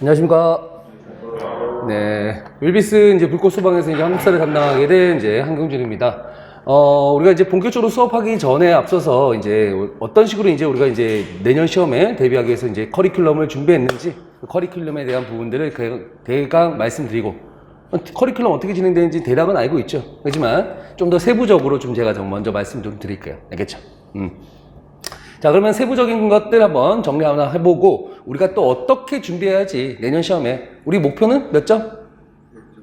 안녕하십니까. 네. 윌비스 이제 불꽃 소방에서 이제 한국사를 담당하게 된 이제 한경준입니다. 어, 우리가 이제 본격적으로 수업하기 전에 앞서서 이제 어떤 식으로 이제 우리가 이제 내년 시험에 대비하기 위해서 이제 커리큘럼을 준비했는지 그 커리큘럼에 대한 부분들을 그- 대강 말씀드리고 어, 커리큘럼 어떻게 진행되는지 대략은 알고 있죠. 하지만 좀 더 세부적으로 좀 제가 좀 먼저 말씀 좀 드릴게요. 알겠죠? 음. 자, 그러면 세부적인 것들 한번 정리 하나 해보고, 우리가 또 어떻게 준비해야지 내년 시험에, 우리 목표는 몇 점?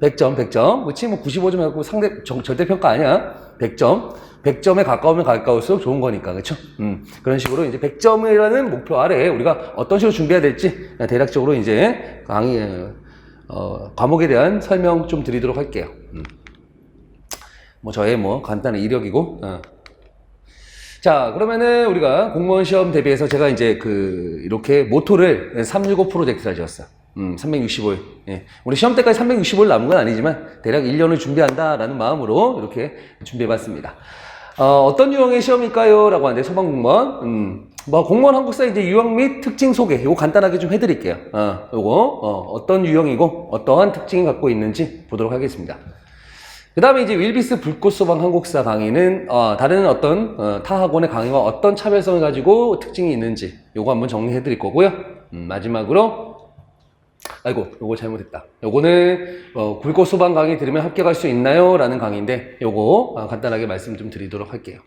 100점, 100점. 그치? 뭐 95점 해갖고 상대, 정- 절대평가 아니야. 100점. 100점에 가까우면 가까울수록 좋은 거니까. 그쵸? 음. 그런 식으로 이제 100점이라는 목표 아래 우리가 어떤 식으로 준비해야 될지 대략적으로 이제 강의, 어, 과목에 대한 설명 좀 드리도록 할게요. 음. 뭐 저의 뭐 간단한 이력이고, 어. 자, 그러면은 우리가 공무원 시험 대비해서 제가 이제 그, 이렇게 모토를 365 프로젝트라 지었어. 음, 365일. 예. 우리 시험 때까지 365일 남은 건 아니지만, 대략 1년을 준비한다라는 마음으로 이렇게 준비해 봤습니다. 어, 어떤 유형의 시험일까요? 라고 하는데, 소방공무원. 음, 뭐, 공무원 한국사 이제 유형 및 특징 소개. 요거 간단하게 좀 해드릴게요. 어, 요거, 어, 어떤 유형이고, 어떠한 특징이 갖고 있는지 보도록 하겠습니다. 그 다음에 이제 윌비스 불꽃 소방 한국사 강의는 어, 다른 어떤 어, 타 학원의 강의와 어떤 차별성을 가지고 특징이 있는지 요거 한번 정리해 드릴 거고요. 음, 마지막으로 아이고 요거 잘못했다. 요거는 어, 불꽃 소방 강의 들으면 합격할 수 있나요? 라는 강의인데 요거 어, 간단하게 말씀 좀 드리도록 할게요.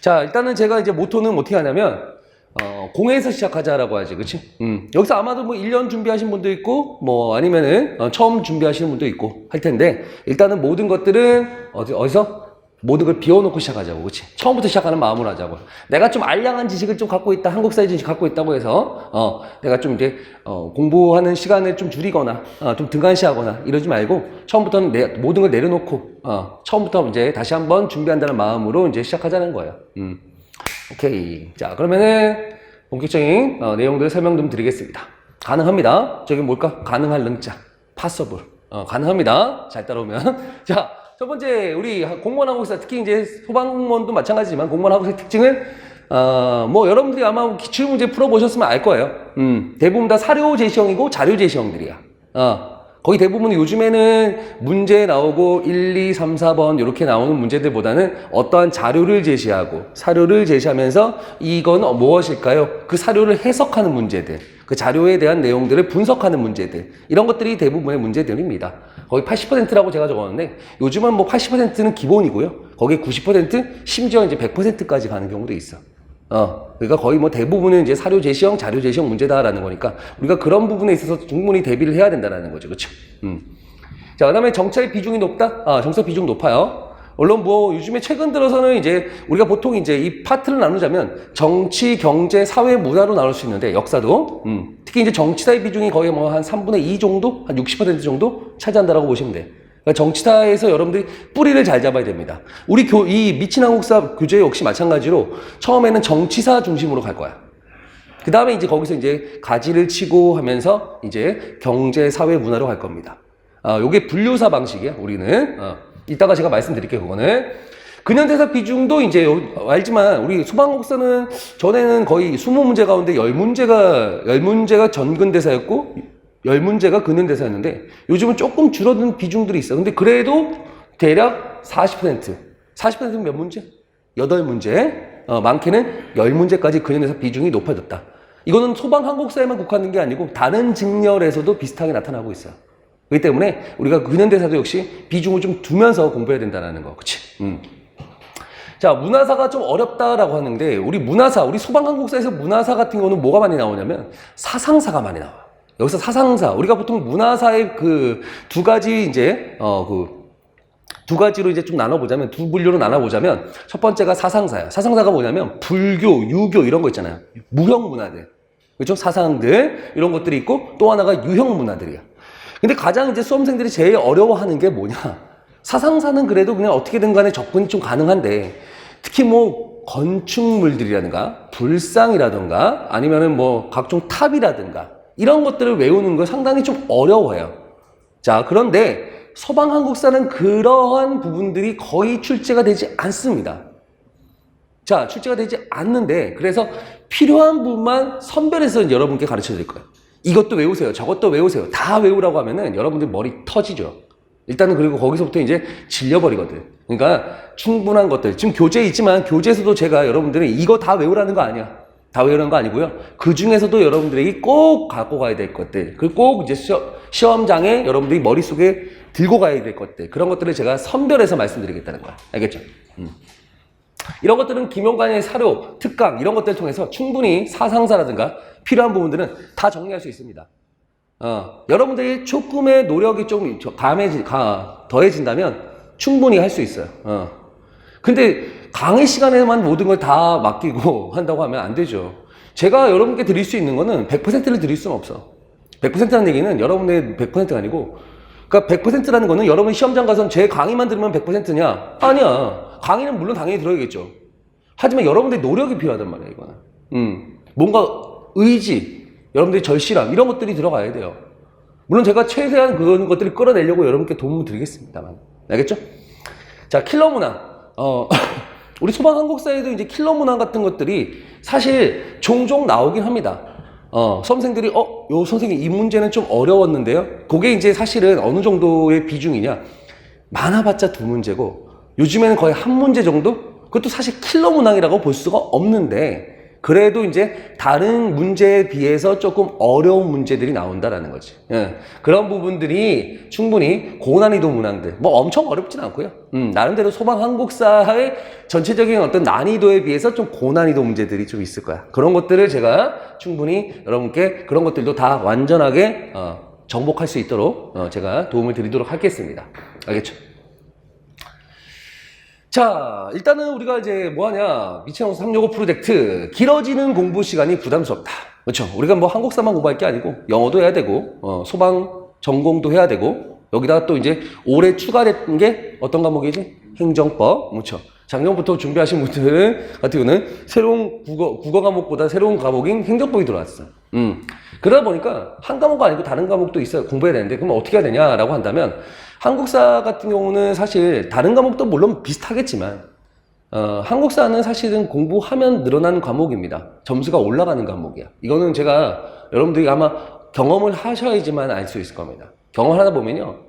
자 일단은 제가 이제 모토는 어떻게 하냐면 어, 공에서 시작하자라고 하지, 그치? 음, 여기서 아마도 뭐 1년 준비하신 분도 있고, 뭐 아니면은 어, 처음 준비하시는 분도 있고 할 텐데, 일단은 모든 것들은 어디, 어디서? 모든 걸 비워놓고 시작하자고, 그치? 처음부터 시작하는 마음으로 하자고. 내가 좀 알량한 지식을 좀 갖고 있다, 한국 사회 지식 갖고 있다고 해서, 어, 내가 좀 이제, 어, 공부하는 시간을 좀 줄이거나, 어, 좀 등한시하거나 이러지 말고, 처음부터는 내, 모든 걸 내려놓고, 어, 처음부터 이제 다시 한번 준비한다는 마음으로 이제 시작하자는 거예요. 음. 오케이. 자, 그러면은 본격적인 어, 내용들 설명 좀 드리겠습니다. 가능합니다. 저기 뭘까? 가능할 능자. possible. 어, 가능합니다. 잘 따라오면. 자, 첫 번째, 우리 공무원 한국사, 특히 이제 소방공무원도 마찬가지지만 공무원 한국사의 특징은, 어, 뭐 여러분들이 아마 기출 문제 풀어보셨으면 알 거예요. 음, 대부분 다 사료 제시형이고 자료 제시형들이야. 어, 거의 대부분 요즘에는 문제 나오고 1, 2, 3, 4번 이렇게 나오는 문제들보다는 어떠한 자료를 제시하고 사료를 제시하면서 이건 무엇일까요? 그 사료를 해석하는 문제들, 그 자료에 대한 내용들을 분석하는 문제들 이런 것들이 대부분의 문제들입니다. 거의 80%라고 제가 적었는데 요즘은 뭐 80%는 기본이고요. 거기 90% 심지어 이제 100%까지 가는 경우도 있어. 어, 그러니까 거의 뭐 대부분은 이제 사료 제시형, 자료 제시형 문제다라는 거니까 우리가 그런 부분에 있어서 충분히 대비를 해야 된다라는 거죠. 그렇죠? 음. 자, 그다음에 정찰 비중이 높다? 아, 정찰 비중 높아요. 물론 뭐 요즘에 최근 들어서는 이제 우리가 보통 이제 이 파트를 나누자면 정치, 경제, 사회, 문화로 나눌 수 있는데 역사도 음. 특히 이제 정치사의 비중이 거의 뭐 한 3분의 2 정도, 한 60% 정도 차지한다라고 보시면 돼. 그러니까 정치사에서 여러분들이 뿌리를 잘 잡아야 됩니다. 우리 교, 이 미친 한국사 교재 역시 마찬가지로 처음에는 정치사 중심으로 갈 거야. 그 다음에 이제 거기서 이제 가지를 치고 하면서 이제 경제, 사회, 문화로 갈 겁니다. 아, 요게 분류사 방식이야, 우리는. 어, 이따가 제가 말씀드릴게요, 그거는. 근현대사 비중도 이제 요- 알지만 우리 소방국사는 전에는 거의 20문제 가운데 10문제가, 10문제가 전근대사였고 10문제가 근현대사였는데 요즘은 조금 줄어든 비중들이 있어. 근데 그래도 대략 40%. 40%는 몇 문제? 8문제. 어, 많게는 10문제까지 근현대사 비중이 높아졌다. 이거는 소방 한국사에만 국한된 게 아니고 다른 직렬에서도 비슷하게 나타나고 있어요. 그렇기 때문에 우리가 근현대사도 역시 비중을 좀 두면서 공부해야 된다는 거. 그치? 음. 자, 문화사가 좀 어렵다라고 하는데, 우리 문화사, 우리 소방한국사에서 문화사 같은 거는 뭐가 많이 나오냐면, 사상사가 많이 나와. 여기서 사상사, 우리가 보통 문화사의 그 두 가지 이제, 어, 그, 두 가지로 이제 좀 나눠보자면, 두 분류로 나눠보자면, 첫 번째가 사상사야. 사상사가 뭐냐면, 불교, 유교 이런 거 있잖아요. 무형 문화들. 그렇죠? 사상들, 이런 것들이 있고, 또 하나가 유형 문화들이야. 근데 가장 이제 수험생들이 제일 어려워하는 게 뭐냐? 사상사는 그래도 그냥 어떻게든 간에 접근이 좀 가능한데, 특히 뭐 건축물들이라든가, 불상이라든가, 아니면은 뭐 각종 탑이라든가, 이런 것들을 외우는 거 상당히 좀 어려워요. 자, 그런데 서방 한국사는 그러한 부분들이 거의 출제가 되지 않습니다. 자, 출제가 되지 않는데, 그래서 필요한 부분만 선별해서 여러분께 가르쳐 드릴 거예요. 이것도 외우세요. 저것도 외우세요. 다 외우라고 하면은 여러분들 머리 터지죠. 일단은 그리고 거기서부터 이제 질려버리거든. 그러니까 충분한 것들. 지금 교재 있지만 교재에서도 제가 여러분들은 이거 다 외우라는 거 아니야. 다 외우는 거 아니고요. 그 중에서도 여러분들에게 꼭 갖고 가야 될 것들. 그리고 꼭 이제 시험, 시험 장에 여러분들이 머릿속에 들고 가야 될 것들. 그런 것들을 제가 선별해서 말씀드리겠다는 거야. 알겠죠? 음. 이런 것들은 김용관의 사료, 특강 이런 것들을 통해서 충분히 사상사라든가 필요한 부분들은 다 정리할 수 있습니다. 어, 여러분들이 조금의 노력이 좀 감해지, 가, 더해진다면 충분히 할 수 있어요. 어. 근데 강의 시간에만 모든 걸 다 맡기고 한다고 하면 안 되죠. 제가 여러분께 드릴 수 있는 거는 100%를 드릴 수는 없어. 100%라는 얘기는 여러분의 100%가 아니고, 그러니까 100%라는 거는 여러분 시험장 가서 제 강의만 들으면 100%냐? 아니야. 강의는 물론 당연히 들어야겠죠. 하지만 여러분들의 노력이 필요하단 말이에요, 이거는. 음. 뭔가 의지, 여러분들의 절실함, 이런 것들이 들어가야 돼요. 물론 제가 최대한 그런 것들을 끌어내려고 여러분께 도움을 드리겠습니다만. 알겠죠? 자, 킬러 문항. 어, 우리 소방 한국사에도 이제 킬러 문항 같은 것들이 사실 종종 나오긴 합니다. 어, 수험생들이, 어, 요 선생님 이 문제는 좀 어려웠는데요? 그게 이제 사실은 어느 정도의 비중이냐? 많아봤자 두 문제고, 요즘에는 거의 한 문제 정도? 그것도 사실 킬러 문항이라고 볼 수가 없는데, 그래도 이제 다른 문제에 비해서 조금 어려운 문제들이 나온다라는 거지. 예. 그런 부분들이 충분히 고난이도 문항들, 뭐 엄청 어렵진 않고요. 음, 나름대로 소방 한국사의 전체적인 어떤 난이도에 비해서 좀 고난이도 문제들이 좀 있을 거야. 그런 것들을 제가 충분히 여러분께 그런 것들도 다 완전하게 어, 정복할 수 있도록 어, 제가 도움을 드리도록 하겠습니다. 알겠죠? 자, 일단은 우리가 이제 뭐 하냐. 미치노스 365 프로젝트. 길어지는 공부 시간이 부담스럽다. 그렇죠. 우리가 뭐 한국사만 공부할 게 아니고 영어도 해야 되고, 어, 소방 전공도 해야 되고, 여기다가 또 이제 올해 추가된 게 어떤 과목이지? 행정법. 그렇죠. 작년부터 준비하신 분들 같은 경우는 새로운 국어, 국어 과목보다 새로운 과목인 행정법이 들어왔어. 음. 그러다 보니까 한 과목 아니고 다른 과목도 있어요. 공부해야 되는데, 그럼 어떻게 해야 되냐라고 한다면, 한국사 같은 경우는 사실 다른 과목도 물론 비슷하겠지만 어, 한국사는 사실은 공부하면 늘어나는 과목입니다. 점수가 올라가는 과목이야. 이거는 제가 여러분들이 아마 경험을 하셔야지만 알 수 있을 겁니다. 경험하다 보면요.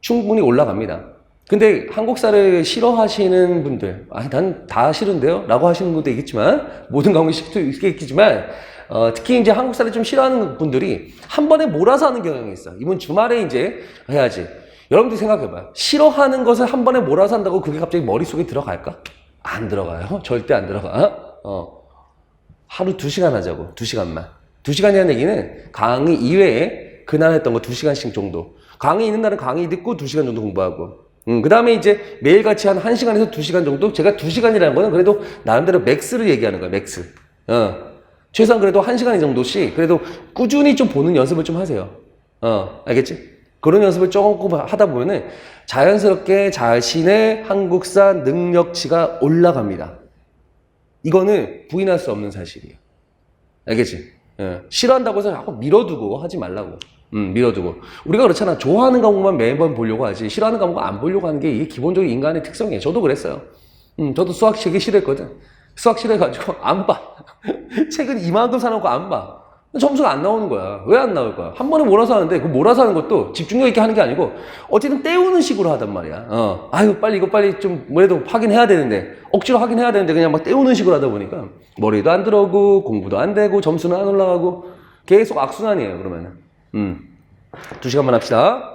충분히 올라갑니다. 근데 한국사를 싫어하시는 분들, 아, 난 다 싫은데요? 라고 하시는 분도 있겠지만, 모든 과목이 있겠지만, 어, 특히 이제 한국사를 좀 싫어하는 분들이 한 번에 몰아서 하는 경향이 있어. 이번 주말에 이제 해야지. 여러분들 생각해봐요. 싫어하는 것을 한 번에 몰아서 한다고 그게 갑자기 머릿속에 들어갈까? 안 들어가요. 절대 안 들어가. 어. 하루 두 시간 하자고. 두 시간만. 두 시간이라는 얘기는 강의 이외에 그날 했던 거 두 시간씩 정도. 강의 있는 날은 강의 듣고 두 시간 정도 공부하고. 음, 그 다음에 이제 매일같이 한 1시간에서 2시간 정도? 제가 2시간이라는 거는 그래도 나름대로 맥스를 얘기하는 거야, 맥스. 어. 최소한 그래도 1시간 정도씩 그래도 꾸준히 좀 보는 연습을 좀 하세요. 어, 알겠지? 그런 연습을 조금 하다 보면은 자연스럽게 자신의 한국사 능력치가 올라갑니다. 이거는 부인할 수 없는 사실이에요. 알겠지? 예. 싫어한다고 해서 자꾸 밀어두고 하지 말라고. 음, 밀어두고. 우리가 그렇잖아. 좋아하는 과목만 매번 보려고 하지. 싫어하는 과목은 안 보려고 하는 게 이게 기본적인 인간의 특성이에요. 저도 그랬어요. 음, 저도 수학 되게 싫어했거든. 수학 싫어해가지고 안 봐. 책은 이만큼 사놓고 안 봐. 점수가 안 나오는 거야. 왜 안 나올 거야? 한 번에 몰아서 하는데 그 몰아서 하는 것도 집중력 있게 하는 게 아니고 어쨌든 때우는 식으로 하단 말이야. 어. 아유 빨리 이거 빨리 좀 뭐래도 확인해야 되는데 억지로 확인해야 되는데 그냥 막 때우는 식으로 하다 보니까 머리도 안 들어오고 공부도 안 되고 점수는 안 올라가고 계속 악순환이에요. 그러면은. 음. 두 시간만 합시다.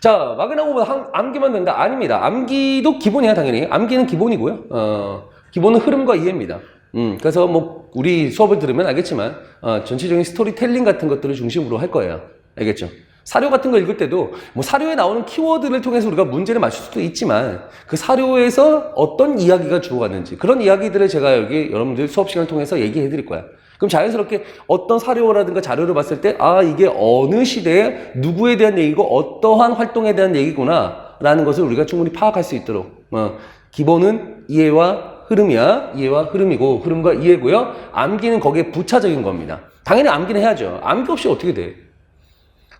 자, 막연하고 암기만 된다? 아닙니다. 암기도 기본이야, 당연히. 암기는 기본이고요. 어, 기본은 흐름과 이해입니다. 음, 그래서 뭐, 우리 수업을 들으면 알겠지만, 어, 전체적인 스토리텔링 같은 것들을 중심으로 할 거예요. 알겠죠? 사료 같은 거 읽을 때도, 뭐, 사료에 나오는 키워드를 통해서 우리가 문제를 맞출 수도 있지만, 그 사료에서 어떤 이야기가 주어갔는지, 그런 이야기들을 제가 여기 여러분들 수업 시간을 통해서 얘기해 드릴 거야. 그럼 자연스럽게 어떤 사료라든가 자료를 봤을 때, 아, 이게 어느 시대에 누구에 대한 얘기고, 어떠한 활동에 대한 얘기구나, 라는 것을 우리가 충분히 파악할 수 있도록, 어, 기본은 이해와 흐름이야. 이해와 흐름이고, 흐름과 이해고요. 암기는 거기에 부차적인 겁니다. 당연히 암기는 해야죠. 암기 없이 어떻게 돼?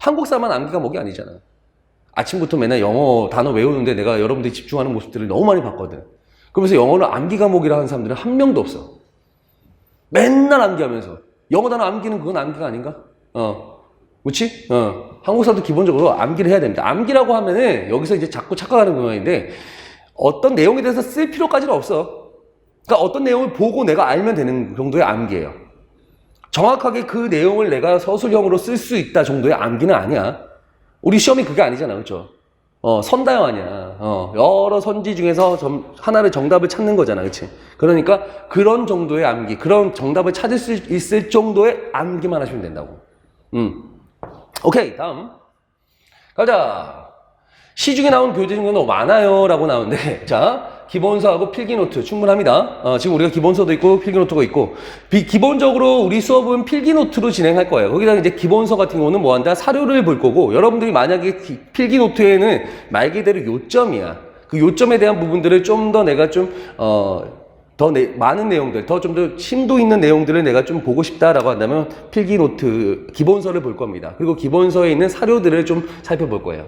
한국사만 암기가 목이 아니잖아. 아침부터 맨날 영어 단어 외우는데 내가 여러분들이 집중하는 모습들을 너무 많이 봤거든. 그러면서 영어를 암기 과목이라 하는 사람들은 한 명도 없어. 맨날 암기하면서. 영어 단어 암기는 그건 암기가 아닌가? 어. 그렇지? 어. 한국사도 기본적으로 암기를 해야 됩니다. 암기라고 하면은 여기서 이제 자꾸 착각하는 모양인데 어떤 내용에 대해서 쓸 필요까지는 없어. 그러니까 어떤 내용을 보고 내가 알면 되는 정도의 암기예요. 정확하게 그 내용을 내가 서술형으로 쓸 수 있다 정도의 암기는 아니야. 우리 시험이 그게 아니잖아, 그렇죠? 어, 선다형 아니야. 어, 여러 선지 중에서 점- 하나를 정답을 찾는 거잖아, 그렇지? 그러니까 그런 정도의 암기, 그런 정답을 찾을 수 있을 정도의 암기만 하시면 된다고. 음. 오케이, 다음. 가자. 시중에 나온 교재 중에 너무 많아요라고 나오는데 자 기본서하고 필기노트 충분합니다. 어, 지금 우리가 기본서도 있고 필기노트가 있고 비- 기본적으로 우리 수업은 필기노트로 진행할 거예요. 거기다 이제 기본서 같은 경우는 뭐 한다 사료를 볼 거고 여러분들이 만약에 기- 필기노트에는 말 그대로 요점이야. 그 요점에 대한 부분들을 좀 더 내가 좀 어, 더 내- 많은 내용들, 더 좀 더 심도 있는 내용들을 내가 좀 보고 싶다라고 한다면 필기노트 기본서를 볼 겁니다. 그리고 기본서에 있는 사료들을 좀 살펴볼 거예요.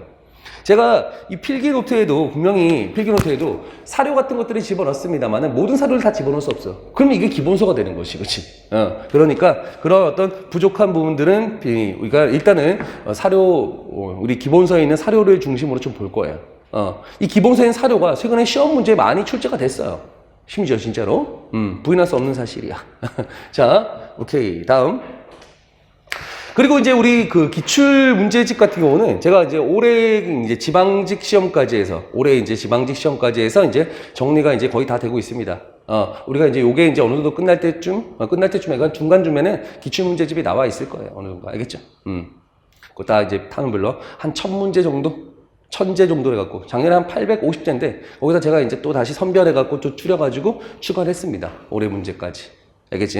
제가 이 필기노트에도 분명히 필기노트에도 사료 같은 것들을 집어넣습니다만은 모든 사료를 다 집어넣을 수 없어. 그러면 이게 기본서가 되는 것이, 그렇지? 어, 그러니까 그런 어떤 부족한 부분들은 비- 우리가 일단은 어, 사료 어, 우리 기본서에 있는 사료를 중심으로 좀 볼 거예요. 어, 이 기본서에 있는 사료가 최근에 시험 문제에 많이 출제가 됐어요. 심지어 진짜로 음, 부인할 수 없는 사실이야. 자, 오케이 다음. 그리고 이제 우리 그 기출 문제집 같은 경우는 제가 이제 올해 이제 지방직 시험까지 해서 올해 이제 지방직 시험까지 해서 이제 정리가 이제 거의 다 되고 있습니다. 어, 우리가 이제 요게 이제 어느 정도 끝날 때쯤, 어, 끝날 때쯤에 가 중간쯤에는 기출 문제집이 나와 있을 거예요. 어느 정도. 알겠죠? 음. 그거 다 이제 타는별로 한 천 문제 정도? 천제 정도 해갖고 작년에 한 850제인데 거기다 제가 이제 또 다시 선별해갖고 또 줄여가지고 추가를 했습니다. 올해 문제까지. 알겠지?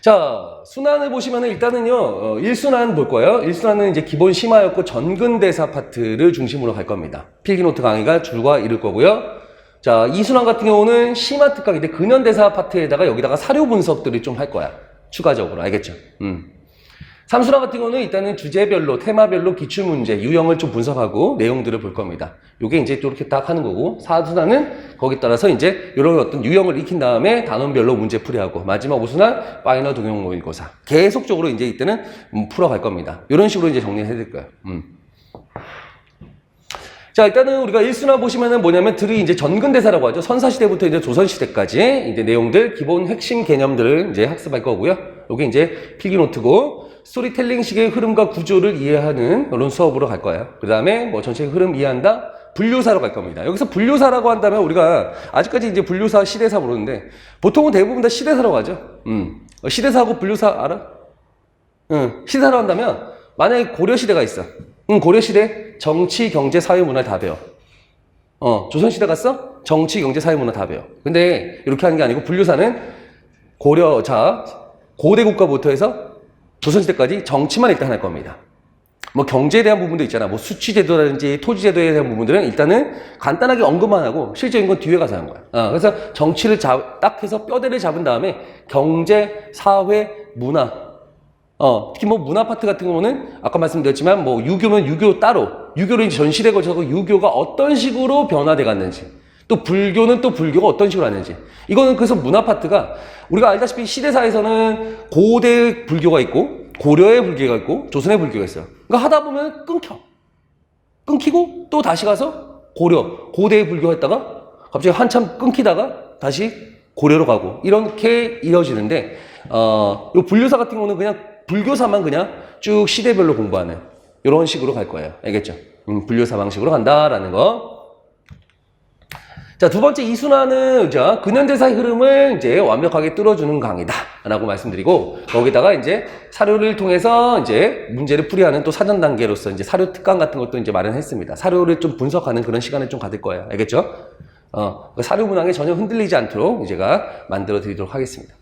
자, 순환을 보시면 일단은요, 어, 1순환 볼 거예요. 1순환은 이제 기본 심화였고 전근대사 파트를 중심으로 갈 겁니다. 필기노트 강의가 줄과 이룰 거고요. 자, 2순환 같은 경우는 심화 특강인데 근현대사 파트에다가 여기다가 사료 분석들을 좀 할 거야. 추가적으로. 알겠죠? 음. 삼수랑 같은 경우는 일단은 주제별로, 테마별로 기출문제, 유형을 좀 분석하고 내용들을 볼 겁니다. 요게 이제 이렇게 딱 하는 거고, 사수단은 거기에 따라서 이제 이런 어떤 유형을 익힌 다음에 단원별로 문제 풀이하고, 마지막 우수난 파이널 동영 모의고사. 계속적으로 이제 이때는 음, 풀어갈 겁니다. 이런 식으로 이제 정리해 드릴 거예요. 음. 자, 일단은 우리가 일순환 보시면은 뭐냐면 들이 이제 전근대사라고 하죠. 선사시대부터 이제 조선시대까지 이제 내용들, 기본 핵심 개념들을 이제 학습할 거고요. 요게 이제 필기노트고, 스토리텔링식의 흐름과 구조를 이해하는 그런 수업으로 갈 거예요. 그 다음에 뭐 전체 흐름 이해한다? 분류사로 갈 겁니다. 여기서 분류사라고 한다면 우리가 아직까지 이제 분류사, 시대사 모르는데 보통은 대부분 다 시대사라고 하죠. 음. 어, 시대사하고 분류사 알아? 응. 시대사로 한다면 만약에 고려시대가 있어. 응, 고려시대 정치, 경제, 사회, 문화 다 배워. 어, 조선시대 갔어? 정치, 경제, 사회, 문화 다 배워. 근데 이렇게 하는 게 아니고 분류사는 고려, 자, 고대 국가부터 해서 조선 시대까지 정치만 일단 할 겁니다. 뭐 경제에 대한 부분도 있잖아. 뭐 수취제도라든지 토지제도에 대한 부분들은 일단은 간단하게 언급만 하고 실제인 건 뒤에 가서 하는 거야. 어, 그래서 정치를 잡, 딱 해서 뼈대를 잡은 다음에 경제, 사회, 문화. 어, 특히 뭐 문화 파트 같은 경우는 아까 말씀드렸지만 뭐 유교면 유교 따로, 유교를 이제 전 시대에 걸쳐서 유교가 어떤 식으로 변화돼 갔는지, 또 불교는 또 불교가 어떤 식으로 하는지. 이거는 그래서 문화 파트가 우리가 알다시피 시대사에서는 고대 불교가 있고 고려의 불교가 있고 조선의 불교가 있어요. 그러니까 하다 보면 끊겨. 끊기고 또 다시 가서 고려, 고대의 불교 했다가 갑자기 한참 끊기다가 다시 고려로 가고 이렇게 이어지는데 어, 요 분류사 같은 경우는 그냥 불교사만 그냥 쭉 시대별로 공부하는 이런 식으로 갈 거예요. 알겠죠? 음, 분류사 방식으로 간다라는 거. 자, 두 번째 이순환은 자, 근현대사의 흐름을 이제 완벽하게 뚫어주는 강의다라고 말씀드리고 거기다가 이제 사료를 통해서 이제 문제를 풀이하는 또 사전 단계로서 이제 사료 특강 같은 것도 이제 마련했습니다. 사료를 좀 분석하는 그런 시간을 좀 가질 거예요. 알겠죠? 어, 그 사료 문항에 전혀 흔들리지 않도록 제가 만들어 드리도록 하겠습니다.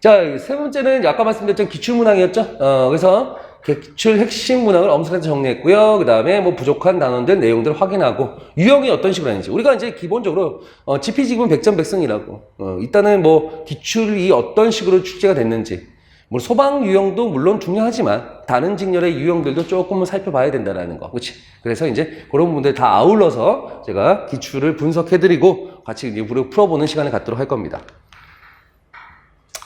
자, 세 번째는 아까 말씀드렸던 기출 문항이었죠? 어, 그래서 기출 핵심 문항을 엄선해서 정리했고요. 그 다음에 뭐 부족한 단원들 내용들을 확인하고 유형이 어떤 식으로 하는지. 우리가 이제 기본적으로 어, GP지구는 백전백승이라고. 어, 일단은 뭐 기출이 어떤 식으로 출제가 됐는지. 뭐 소방 유형도 물론 중요하지만 다른 직렬의 유형들도 조금은 살펴봐야 된다라는 거. 그렇지? 그래서 이제 그런 부분들 다 아울러서 제가 기출을 분석해드리고 같이 이제 풀어보는 시간을 갖도록 할 겁니다.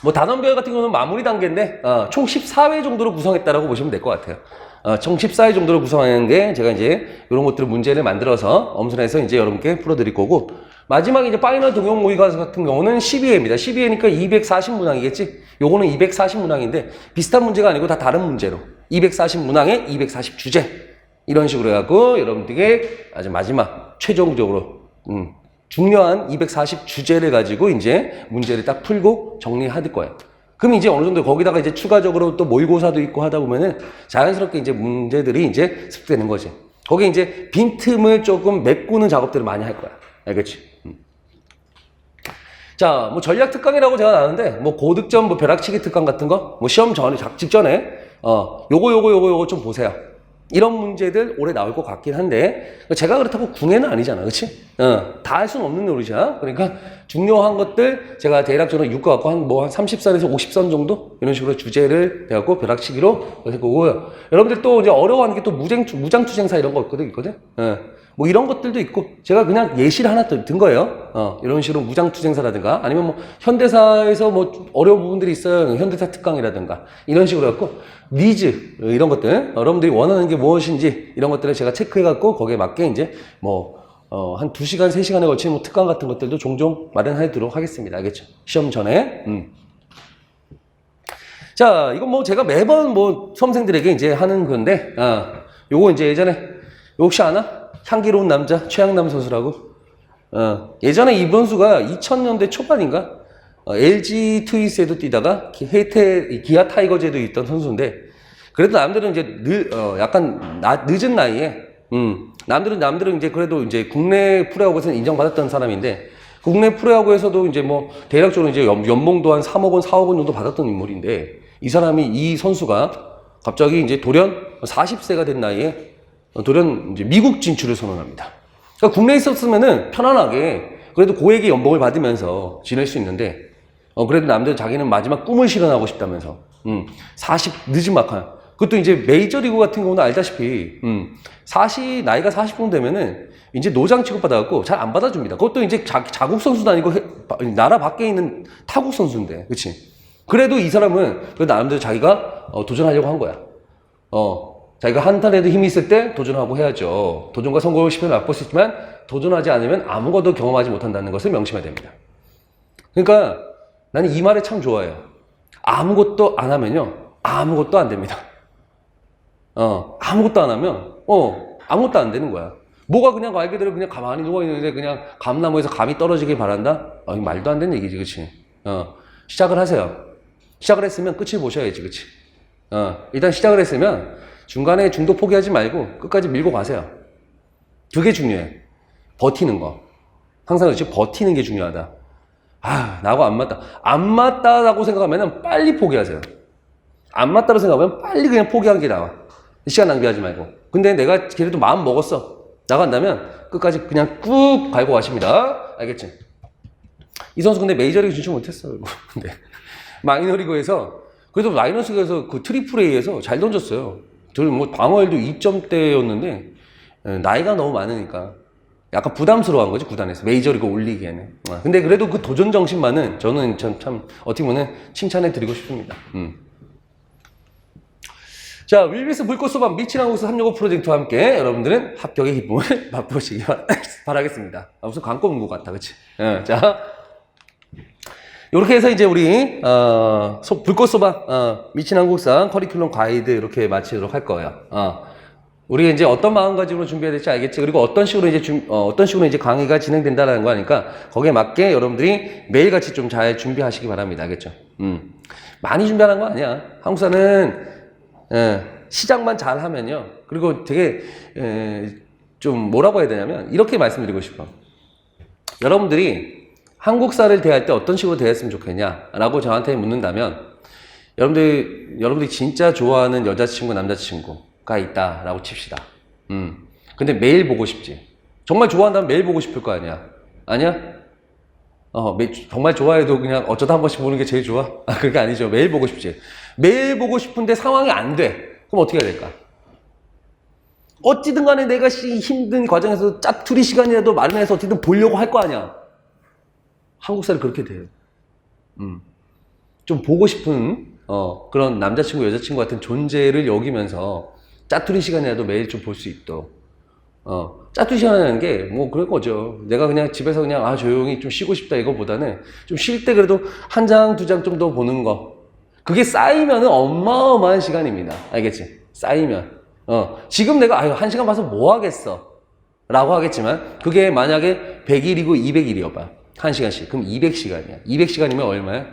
뭐 단원별 같은 경우는 마무리 단계인데 어, 총 14회 정도로 구성했다라고 보시면 될 것 같아요. 어, 총 14회 정도로 구성하는 게 제가 이제 이런 것들을 문제를 만들어서 엄선해서 이제 여러분께 풀어드릴 거고 마지막 이제 파이널 동영 모의 가서 같은 경우는 12회입니다. 12회니까 240문항이겠지? 요거는 240문항인데 비슷한 문제가 아니고 다 다른 문제로 240문항에 240 주제 이런 식으로 해갖고 여러분들에게 아주 마지막 최종적으로 음, 중요한 240 주제를 가지고 이제 문제를 딱 풀고 정리할 거예요. 그럼 이제 어느 정도 거기다가 이제 추가적으로 또 모의고사도 있고 하다 보면은 자연스럽게 이제 문제들이 이제 습되는 거지. 거기에 이제 빈틈을 조금 메꾸는 작업들을 많이 할 거야. 알겠지? 음. 자, 뭐 전략 특강이라고 제가 나왔는데, 뭐 고득점, 뭐 벼락치기 특강 같은 거, 뭐 시험 전에, 작- 직전에, 어, 요거, 요거, 요거, 요거 좀 보세요. 이런 문제들 올해 나올 것 같긴 한데, 제가 그렇다고 궁예는 아니잖아. 그치? 어, 다 할 수는 없는 노릇이야. 그러니까 중요한 것들, 제가 대략적으로 6과 갖고 한뭐한 30선에서 50선 정도? 이런 식으로 주제를 해갖고 벼락치기로 할 거고요. 여러분들 또 이제 어려워하는 게 또 무쟁, 무장투쟁사 이런 거 있거든, 있거든? 어. 뭐 이런 것들도 있고 제가 그냥 예시를 하나 더든 거예요. 어, 이런 식으로 무장투쟁사라든가 아니면 뭐 현대사에서 뭐 어려운 부분들이 있어요. 현대사 특강이라든가 이런 식으로 해갖고 니즈 이런 것들 여러분들이 원하는 게 무엇인지 이런 것들을 제가 체크해 갖고 거기에 맞게 이제 뭐 어, 한 2시간, 3시간에 걸친 뭐 특강 같은 것들도 종종 마련하도록 하겠습니다. 알겠죠? 시험 전에. 음. 자, 이건 뭐 제가 매번 뭐 수험생들에게 이제 하는 건데, 아, 요거 이제 예전에, 혹시 아나? 향기로운 남자, 최양남 선수라고. 어, 예전에 이 선수가 2000년대 초반인가? 어, LG 트윈스에도 뛰다가 기- 해태, 기아 타이거즈에도 있던 선수인데, 그래도 남들은 이제 늦, 어, 약간 나- 늦은 나이에, 음, 남들은, 남들은 이제 그래도 이제 국내 프로야구에서는 인정받았던 사람인데, 국내 프로야구에서도 이제 뭐 대략적으로 이제 연, 연봉도 한 3억 원, 4억 원 정도 받았던 인물인데 이 사람이 이 선수가 갑자기 이제 돌연 40세가 된 나이에 돌연 이제 미국 진출을 선언합니다. 그러니까 국내에 있었으면은 편안하게 그래도 고액의 연봉을 받으면서 지낼 수 있는데 어 그래도 남들 자기는 마지막 꿈을 실현하고 싶다면서 음, 40 늦은 막한 그것도 이제 메이저리그 같은 경우는 알다시피 음, 40 나이가 40 정도 되면은 이제 노장 취급받아갖고 잘 안 받아줍니다. 그것도 이제 자, 자국 선수도 아니고 해- 바- 나라 밖에 있는 타국 선수인데, 그렇지? 그래도 이 사람은 그 나름대로 자기가 어, 도전하려고 한 거야. 어, 자기가 한탄에도 힘이 있을 때 도전하고 해야죠. 도전과 성공을 쉽게 맛볼 수 있지만 도전하지 않으면 아무것도 경험하지 못한다는 것을 명심해야 됩니다. 그러니까 나는 이 말을 참 좋아해요. 아무것도 안 하면요, 아무것도 안 됩니다. 어, 아무것도 안 하면, 어, 아무것도 안 되는 거야. 뭐가 그냥 말 그대로 그냥 가만히 누워있는데 그냥 감나무에서 감이 떨어지길 바란다? 어, 이 말도 안 되는 얘기지, 그치? 어, 시작을 하세요. 시작을 했으면 끝을 보셔야지, 그치? 어, 일단 시작을 했으면 중간에 중도 포기하지 말고 끝까지 밀고 가세요. 그게 중요해. 버티는 거. 항상 그렇지, 버티는 게 중요하다. 아, 나하고 안 맞다. 안 맞다라고 생각하면 빨리 포기하세요. 안 맞다고 생각하면 빨리 그냥 포기하는 게 나와. 시간 낭비하지 말고. 근데 내가 그래도 마음 먹었어. 나간다면 끝까지 그냥 꾹 갈고 가십니다. 알겠지? 이 선수 근데 메이저리그 진출 못했어. 요 근데 마이너리그에서 그래도 마이너스에서 그 트리플 A에서 잘 던졌어요. 저는 뭐 방어율도 2점대였는데 나이가 너무 많으니까 약간 부담스러워한 거지 구단에서 메이저리그 올리기에는. 어, 근데 그래도 그 도전 정신만은 저는 참, 참 어떻게 보면 칭찬해 드리고 싶습니다. 음. 자, 윌비스 불꽃 소방 미친한국수 365 프로젝트와 함께 여러분들은 합격의 기쁨을 맛보시기 바- 바라겠습니다. 아, 무슨 광고 문구 같다, 그치? 예, 자. 이렇게 해서 이제 우리, 어, 소- 불꽃 소방, 어, 미친 한국상 커리큘럼 가이드 이렇게 마치도록 할 거예요. 어. 우리가 이제 어떤 마음가짐으로 준비해야 될지 알겠지. 그리고 어떤 식으로 이제 준, 어, 떤 식으로 이제 강의가 진행된다는 거 하니까 거기에 맞게 여러분들이 매일같이 좀 잘 준비하시기 바랍니다. 알겠죠? 음. 많이 준비하는 거 아니야. 한국사는 예, 시작만 잘 하면요. 그리고 되게, 에, 좀 뭐라고 해야 되냐면, 이렇게 말씀드리고 싶어. 여러분들이 한국사를 대할 때 어떤 식으로 대했으면 좋겠냐라고 저한테 묻는다면, 여러분들, 여러분들이 진짜 좋아하는 여자친구, 남자친구가 있다라고 칩시다. 음. 근데 매일 보고 싶지. 정말 좋아한다면 매일 보고 싶을 거 아니야. 아니야? 어, 매- 정말 좋아해도 그냥 어쩌다 한 번씩 보는 게 제일 좋아? 아, 그게 아니죠. 매일 보고 싶지. 매일 보고 싶은데 상황이 안 돼. 그럼 어떻게 해야 될까? 어찌든 간에 내가 씨 힘든 과정에서 짜투리 시간이라도 마련해서 어쨌든 보려고 할 거 아니야. 한국사를 그렇게 돼요. 음. 좀 보고 싶은 어, 그런 남자친구, 여자친구 같은 존재를 여기면서 짜투리 시간이라도 매일 좀 볼 수 있도록. 어, 짜투리 시간이라는 게 뭐 그런 거죠. 내가 그냥 집에서 그냥 아, 조용히 좀 쉬고 싶다 이거보다는 좀 쉴 때 그래도 한 장, 두 장 좀 더 보는 거. 그게 쌓이면은 어마어마한 시간입니다. 알겠지? 쌓이면. 어, 지금 내가 아유, 한 시간 봐서 뭐 하겠어. 라고 하겠지만, 그게 만약에 100일이고 200일이어봐. 한 시간씩. 그럼 200시간이야. 200시간이면 얼마야?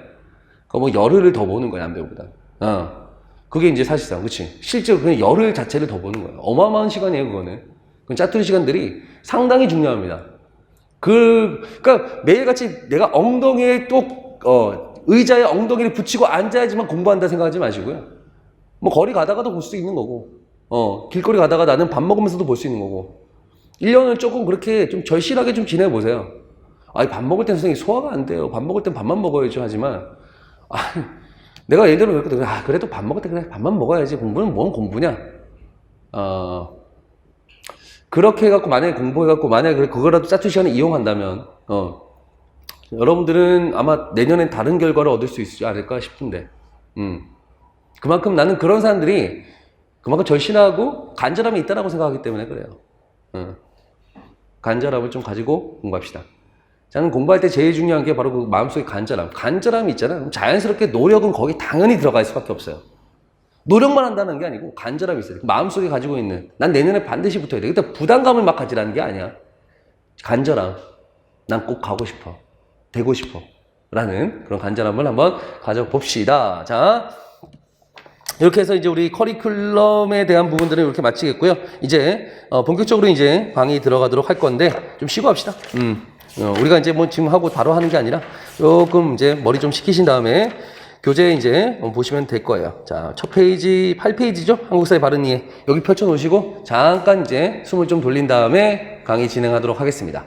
그뭐 열흘을 더 보는 거야, 남들보다. 어. 그게 이제 사실상, 그치? 실제로 그냥 열흘 자체를 더 보는 거야. 어마어마한 시간이에요, 그거는. 그 짜투리 시간들이 상당히 중요합니다. 그, 그니까 매일같이 내가 엉덩이에 또, 어, 의자에 엉덩이를 붙이고 앉아야지만 공부한다 생각하지 마시고요. 뭐 거리 가다가도 볼 수 있는 거고, 어, 길거리 가다가 나는 밥 먹으면서도 볼 수 있는 거고, 1년을 조금 그렇게 좀 절실하게 좀 지내보세요. 아니, 밥 먹을 땐 선생님 소화가 안 돼요. 밥 먹을 땐 밥만 먹어야죠. 하지만, 아, 내가 예전에 그랬거든. 아, 그래도 밥 먹을 때 그래. 밥만 먹어야지. 공부는 뭔 공부냐? 어, 그렇게 해갖고 만약에 공부해갖고 만약에 그거라도 짜투 시간을 이용한다면, 어, 여러분들은 아마 내년엔 다른 결과를 얻을 수 있지 않을까 싶은데, 음. 그만큼 나는 그런 사람들이 그만큼 절실하고 간절함이 있다라고 생각하기 때문에 그래요. 어. 간절함을 좀 가지고 공부합시다. 저는 공부할 때 제일 중요한 게 바로 그 마음속에 간절함. 간절함이 있잖아요. 그럼 자연스럽게 노력은 거기 당연히 들어갈 수밖에 없어요. 노력만 한다는 게 아니고 간절함이 있어요. 그 마음속에 가지고 있는 난 내년에 반드시 붙어야 돼. 그때 부담감을 막 가지라는 게 아니야. 간절함. 난 꼭 가고 싶어. 되고 싶어. 라는 그런 간절함을 한번 가져봅시다. 자. 이렇게 해서 이제 우리 커리큘럼에 대한 부분들을 이렇게 마치겠고요. 이제 어, 본격적으로 이제 강의 들어가도록 할 건데 좀 쉬고 합시다. 음. 어, 우리가 이제 뭐 지금 하고 바로 하는 게 아니라 조금 이제 머리 좀 식히신 다음에 교재 이제 보시면 될 거예요. 자, 첫 페이지 8페이지죠? 한국사의 바른 이해. 여기 펼쳐 놓으시고 잠깐 이제 숨을 좀 돌린 다음에 강의 진행하도록 하겠습니다.